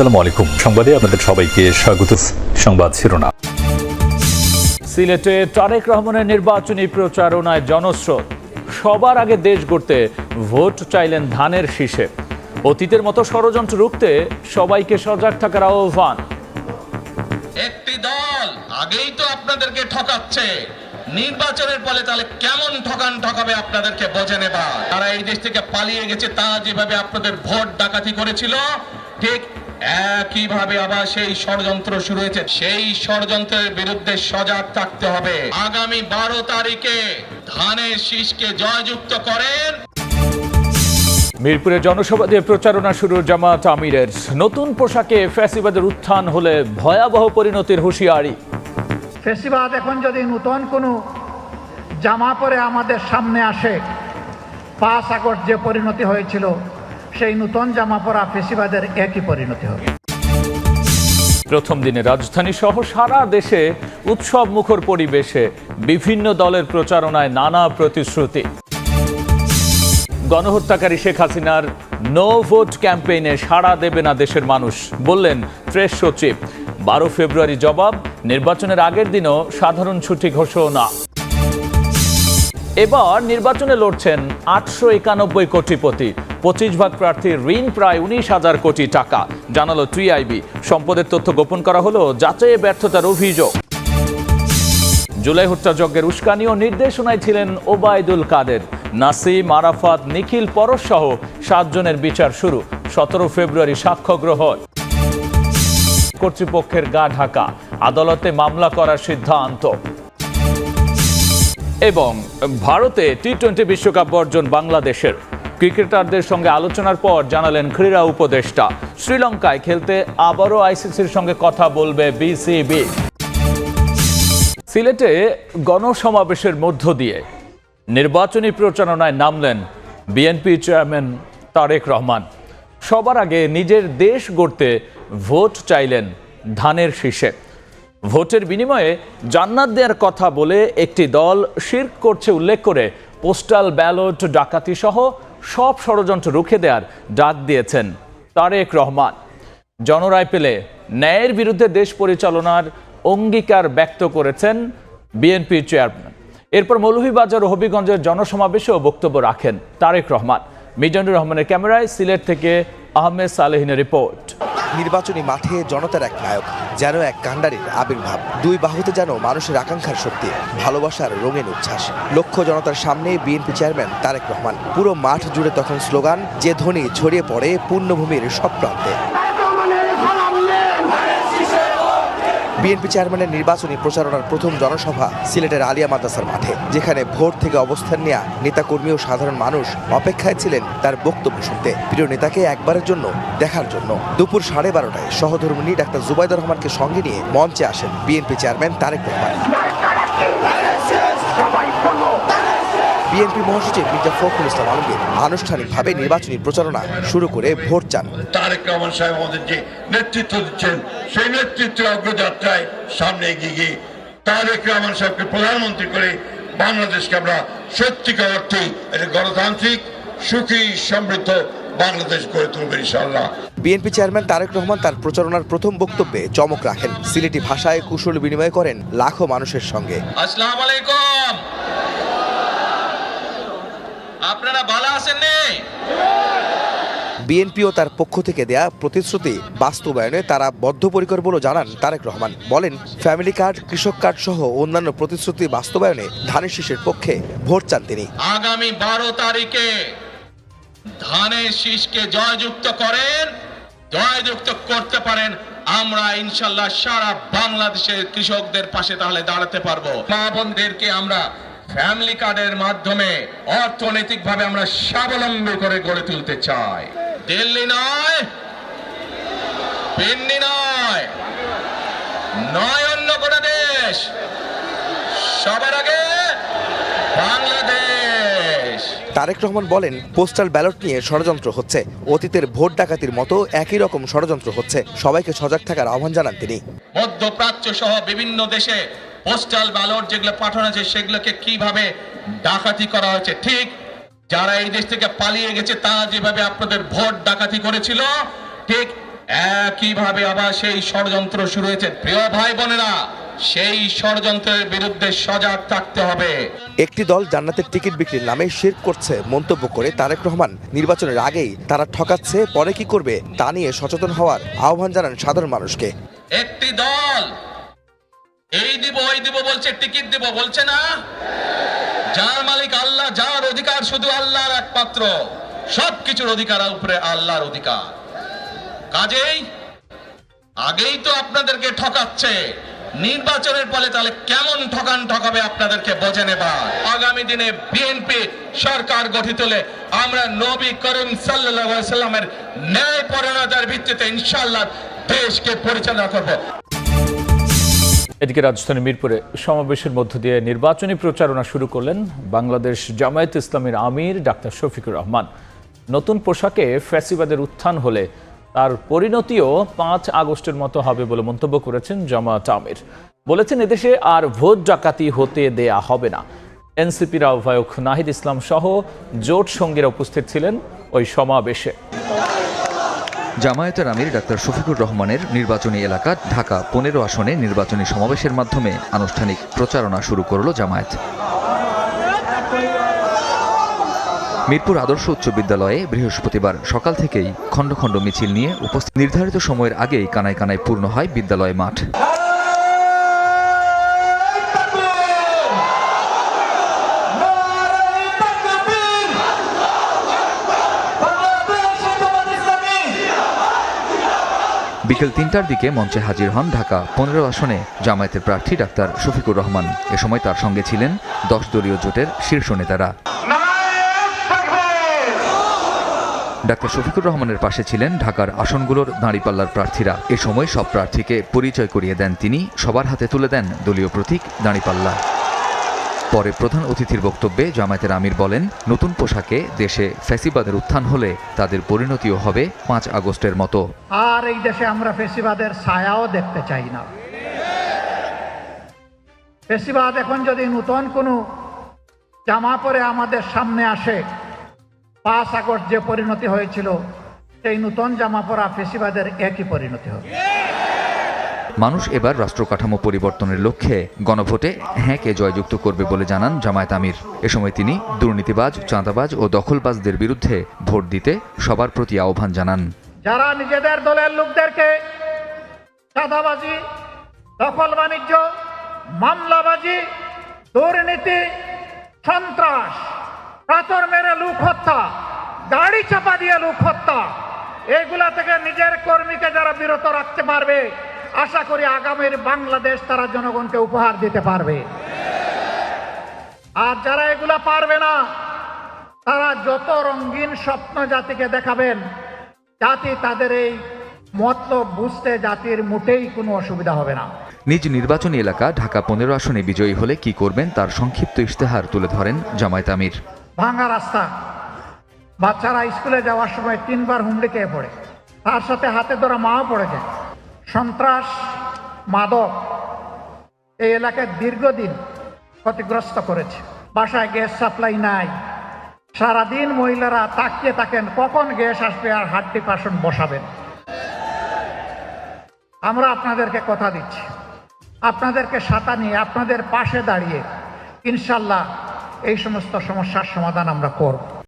আসসালামু আলাইকুম। সংবাদে আপনাদের সবাইকে স্বাগত। সংবাদ শিরোনাম। সিলেটে তারেক রহমানের নির্বাচনী প্রচারণায় জনস্রোত। সবার আগে দেশ গড়তে ভোট চাইলেন ধানের শীষে। অতীতের মতো ষড়যন্ত্র রুখতে সবাইকে সজাগ থাকার আহ্বান। একটি দল আগেই তো আপনাদেরকে ঠকাচ্ছে। নির্বাচনের ফলে তাহলে কেমন ঠকান ঠকাবে আপনাদেরকে বোঝে নেবা তারা এই দেশ থেকে পালিয়ে গেছে তা যেভাবে আপনাদের ভোট ডাকাতি করেছিল ঠিক একইভাবে আবার সেই ষড়যন্ত্র শুরু হয়েছে। সেই ষড়যন্ত্রের বিরুদ্ধে সজাগ থাকতে হবে। আগামী বারো তারিখে ধানের শীষকে জয়যুক্ত করেন। মিরপুরে জনসভা দিয়ে প্রচারণা শুরু জামাত আমিরের। নতুন পোশাকে ফ্যাসিবাদের উত্থান হলে ভয়াবহ পরিণতির হুঁশিয়ারি। ফেসিবাদ এখন যদি নূতন কোনো জামা পরে আমাদের সামনে আসে পাঁচ আগস্ট যে পরিণতি হয়েছিল সেই নূতন জামা পরা ফেসিবাদের একই পরিণতি হবে। প্রথম দিনে রাজধানী সহ সারা দেশে উৎসব মুখর পরিবেশে বিভিন্ন দলের প্রচারণায় নানা প্রতিশ্রুতি। গণহত্যাকারী শেখ হাসিনার নো ভোট ক্যাম্পেইনে সাড়া দেবে না দেশের মানুষ, বললেন ফ্রেশ সচিব। বারো ফেব্রুয়ারি জবাব, নির্বাচনের আগের দিনও সাধারণ ছুটি ঘোষণা। এবার নির্বাচনে লড়ছেন আটশো একানব্বই কোটিপতি। পঁচিশ ভাগ প্রার্থীর ঋণ প্রায় উনিশ হাজার কোটি টাকা। জানালো টিআইবি। সম্পদের তথ্য গোপন করা হলো যাচাইয়ে ব্যর্থতার অভিযোগ। জুলাই হত্যাযজ্ঞের উস্কানি ও নির্দেশনায় ছিলেন ওবায়দুল কাদের। নাসিম, আরাফাত, নিখিল, পরশ সহ সাতজনের বিচার শুরু। সতেরো ফেব্রুয়ারি সাক্ষ্য গ্রহণ। কর্তৃপক্ষের গা ঢাকা। আদালতে মামলা করার সিদ্ধান্ত। এবং ভারতে টি টোয়েন্টি বিশ্বকাপ বর্জন বাংলাদেশের ক্রিকেটারদের সঙ্গে আলোচনার পর জানালেন ক্রীড়া উপদেষ্টা। শ্রীলঙ্কায় খেলতে আবারও আইসিসির সঙ্গে কথা বলবে বিসিবি। সিলেটে গণসমাবেশের মধ্য দিয়ে নির্বাচনী প্রচারণায় নামলেন বিএনপি চেয়ারম্যান তারেক রহমান। সবার আগে নিজের দেশ গড়তে ভোট চাইলেন ধানের শীষে। ভোটের বিনিময়ে জান্নাত দেওয়ার কথা বলে একটি দল শির্ক করছে উল্লেখ করে পোস্টাল ব্যালট, ডাকাতি সহ সব ষড়যন্ত্র রুখে দেওয়ার ডাক দিয়েছেন তারেক রহমান। জনরায় পেলে ন্যায়ের বিরুদ্ধে দেশ পরিচালনার অঙ্গীকার ব্যক্ত করেছেন বিএনপি চেয়ারম্যান। এরপর মৌলভীবাজার ও হবিগঞ্জের জনসমাবেশেও বক্তব্য রাখেন তারেক রহমান। মিজানুর রহমানের ক্যামেরায় সিলেট থেকে আহমেদ সালেহিনের রিপোর্ট। নির্বাচনী মাঠে জনতার এক নায়ক, যেন এক কাণ্ডারির আবির্ভাব। দুই বাহুতে যেন মানুষের আকাঙ্ক্ষার শক্তি, ভালোবাসার রঙিন উচ্ছ্বাস। লক্ষ্য জনতার সামনে বিএনপি চেয়ারম্যান তারেক রহমান। পুরো মাঠ জুড়ে তখন স্লোগান, যে ধ্বনি ছড়িয়ে পড়ে পূর্ণভূমির সব প্রান্তে। বিএনপি চেয়ারম্যানের নির্বাচনী প্রচারণার প্রথম জনসভা সিলেটের আলিয়া মাদ্রাসার মাঠে, যেখানে ভোট থেকে অবস্থান নেয়া নেতাকর্মী ও সাধারণ মানুষ অপেক্ষায় ছিলেন তার বক্তব্য শুনতে। প্রিয় নেতাকে একবারের জন্য দেখার জন্য। দুপুর সাড়ে বারোটায় সহধর্মিনী ডাক্তার জুবাইদুর রহমানকে সঙ্গে নিয়ে মঞ্চে আসেন BNP chairman Tarique Rahman. BNP মহাসচিব মির্জা ফখরুল ইসলাম আলমগীর আনুষ্ঠানিকভাবে নির্বাচনী প্রচারণা শুরু করে ভোট চান। তারেক রহমান সাহেব আমাদের যে নেতৃত্ব দিচ্ছেন সেই নেতৃত্বের অগ্রযাত্রায় সামনে এগিয়ে গিয়ে তারেক রহমান সাহেবকে প্রধানমন্ত্রী করে বাংলাদেশকে আমরা সত্যিকার অর্থে একটা গণতান্ত্রিক সুখী সমৃদ্ধ বাংলাদেশ গড়ে তুলবে বিএনপি চেয়ারম্যান তারেক রহমান তার প্রচারণার প্রথম বক্তব্যে চমক রাখেন। সিলেটি ভাষায় কুশল বিনিময় করেন লাখো মানুষের সঙ্গে। আসসালাম আলাইকুম। আপনারা ভালো আছেন নে? বিএনপিও তার পক্ষ থেকে দেয়া প্রতিশ্রুতি বাস্তবায়নে তারা বদ্ধপরিকর বলে জানান তারেক রহমান। বলেন ফ্যামিলি কার্ড কৃষক কার্ড সহ অন্যান্য প্রতিশ্রুতি বাস্তবায়নে ধানের শীষের পক্ষে ভোট চান তিনি। আগামী বারো তারিখে ধানের শীষকে জয়যুক্ত করেন জয়যুক্ত করতে পারেন আমরা ইনশাল্লাহ সারা বাংলাদেশের কৃষকদের পাশে তাহলে দাঁড়াতে পারব। মা বোনদেরকে আমরা ফ্যামিলি কার্ডের মাধ্যমে অর্থনৈতিকভাবে আমরা স্বাবলম্বী করে গড়ে তুলতে চাই। দিল্লি নয় পিন্ডি নয় নয় অন্য কোনো দেশ। সবার আগে বাংলাদেশ। তারেক রহমান বলেন পোস্টাল ব্যালট নিয়ে ষড়যন্ত্র হচ্ছে। অতীতের ভোট ডাকাতির মতো একই রকম ষড়যন্ত্র হচ্ছে। সবাইকে সজাগ থাকার আহ্বান জানান তিনি। মধ্যপ্রাচ্য সহ বিভিন্ন দেশে পোস্টাল ব্যালট যেগুলো পাঠানো আছে সেগুলোকে কীভাবে ডাকাতি করা হয়েছে? ঠিক যারা এই দেশ থেকে পালিয়ে গেছে তারা যেভাবে আপনাদের ভোট ডাকাতি করেছিল ঠিক একইভাবে আবার সেই ষড়যন্ত্র শুরু হয়েছে। প্রিয় ভাই বোনেরা সেই ষড়যন্ত্রের বিরুদ্ধে সজাগ থাকতে হবে। একটি দল জান্নাতের টিকিট বিক্রির নামে শির করছে মন্তব্য করে তারেক রহমান। নির্বাচনের আগেই তারা ঠকাচ্ছে পরে কি করবে তা নিয়ে সচেতন হওয়ার আহ্বান জানান সাধারণ মানুষকে। একটি দল এই দিব, ওই দিব, বলছে, টিকিট দিব, বলছে না? যার মালিক আল্লাহ, যার অধিকার শুধু আল্লাহর একমাত্র, সবকিছুর অধিকার উপরে আল্লাহর অধিকার। কাজেই আগেই তো আপনাদেরকে ঠকাচ্ছে, নির্বাচনের ফলে তাহলে কেমন ঠকান ঠকাবে আপনাদেরকে বোঝে নেবার। আগামী দিনে বিএনপি সরকার গঠিত হলে আমরা নবী করিম সাল্লামের ন্যায় পরিণতার ভিত্তিতে ইনশাআল্লাহ দেশকে পরিচালনা করব। এদিকে রাজধানী মিরপুরে সমাবেশের মধ্য দিয়ে নির্বাচনী প্রচারণা শুরু করলেন বাংলাদেশ জামায়াত ইসলামের আমির ডাক্তার শফিকুর রহমান। নতুন পোশাকে ফ্যাসিবাদের উত্থান হলে তার পরিণতিও পাঁচ আগস্টের মতো হবে বলে মন্তব্য করেছেন জামায়াত আমির। বলেছেন, এদেশে আর ভোট ডাকাতি হতে দেয়া হবে না। এনসিপির আহ্বায়ক নাহিদ ইসলাম সহ জোট সঙ্গীরা উপস্থিত ছিলেন ওই সমাবেশে। জামায়াতের আমির ডাক্তার শফিকুর রহমানের নির্বাচনী এলাকা ঢাকা পনেরো আসনে নির্বাচনী সমাবেশের মাধ্যমে আনুষ্ঠানিক প্রচারণা শুরু করল জামায়াত। মিরপুর আদর্শ উচ্চ বিদ্যালয়ে বৃহস্পতিবার সকাল থেকেই খণ্ড খণ্ড মিছিল নিয়ে উপস্থিত নির্ধারিত সময়ের আগেই কানায় কানায় পূর্ণ হয় বিদ্যালয় মাঠ। বিকেল তিনটার দিকে মঞ্চে হাজির হন ঢাকা পনেরো আসনে জামায়াতের প্রার্থী ডাক্তার শফিকুর রহমান। এ সময় তার সঙ্গে ছিলেন দশ দলীয় জোটের শীর্ষ নেতারা। ডাক্তার শফিকুর রহমানের পাশে ছিলেন ঢাকার আসনগুলোর দাঁড়িপাল্লার প্রার্থীরা। এ সময় সব প্রার্থীকে পরিচয় করিয়ে দেন তিনি, সবার হাতে তুলে দেন দলীয় প্রতীক দাঁড়িপাল্লা। পরে প্রধান অতিথির বক্তব্যে জামায়াতের আমির বলেন, নতুন পোশাকে দেশে ফ্যাসিবাদের উত্থান হলে তাদের পরিণতিও হবে পাঁচ আগস্টের মতো। আর এই দেশে আমরা ফেসিবাদের ছায়াও দেখতে চাই না। ফেসিবাদ এখন যদি নতুন কোনো জামা পরে আমাদের সামনে আসে, পাঁচ আগস্ট যে পরিণতি হয়েছিল, সেই নতুন জামা পরা ফেসিবাদের একই পরিণতি হবে। মানুষ এবার রাষ্ট্র কাঠামো পরিবর্তনের লক্ষ্যে গণভোটে হ্যাঁকে জয়যুক্ত করবে বলে জানান জামায়াত আমির। এ সময় তিনি দুর্নীতিবাজ, চাঁদাবাজ ও দখলবাজদের বিরুদ্ধে ভোট দিতে সবার প্রতি আহ্বান জানান। যারা নিজেদের দলের লোকদেরকে চাঁদাবাজি দখল বাণিজ্য মামলাবাজি, দুর্নীতি, সন্ত্রাস পাথর মেরে লোক হত্যা, গাড়ি চাপা দিয়ে লুক হত্যা, এগুলা থেকে নিজের কর্মীকে যারা বিরত রাখতে পারবে আশা করি আগামীর বাংলাদেশ তারা জনগণকে উপহার দিতে পারবে। আর যারা এগুলা পারবে না তারা যত রঙিন স্বপ্ন জাতিকে দেখাবেন জাতি তাদের এই মতলব বুঝতে জাতির মোটেই কোনো অসুবিধা হবে না। নিজ নির্বাচনী এলাকা ঢাকা পনেরো আসনে বিজয়ী হলে কি করবেন তার সংক্ষিপ্ত ইশতেহার তুলে ধরেন জামায়াত আমির। ভাঙা রাস্তা। বাচ্চারা স্কুলে যাওয়ার সময় তিনবার হুমড়ি খেয়ে পড়ে। তার সাথে হাতে ধরা মাও পড়েছে। সন্ত্রাস, মাদক এই এলাকায় দীর্ঘদিন ক্ষতিগ্রস্ত করেছে। বাসায় গ্যাস সাপ্লাই নাই। সারাদিন মহিলারা তাকিয়ে থাকেন, কখন গ্যাস আসবে আর হাড্ডি পাশন বসাবেন। আমরা আপনাদেরকে কথা দিচ্ছি। আপনাদেরকে সাতা নিয়ে, আপনাদের পাশে দাঁড়িয়ে ইনশাল্লাহ এই সমস্ত সমস্যার সমাধান আমরা করব।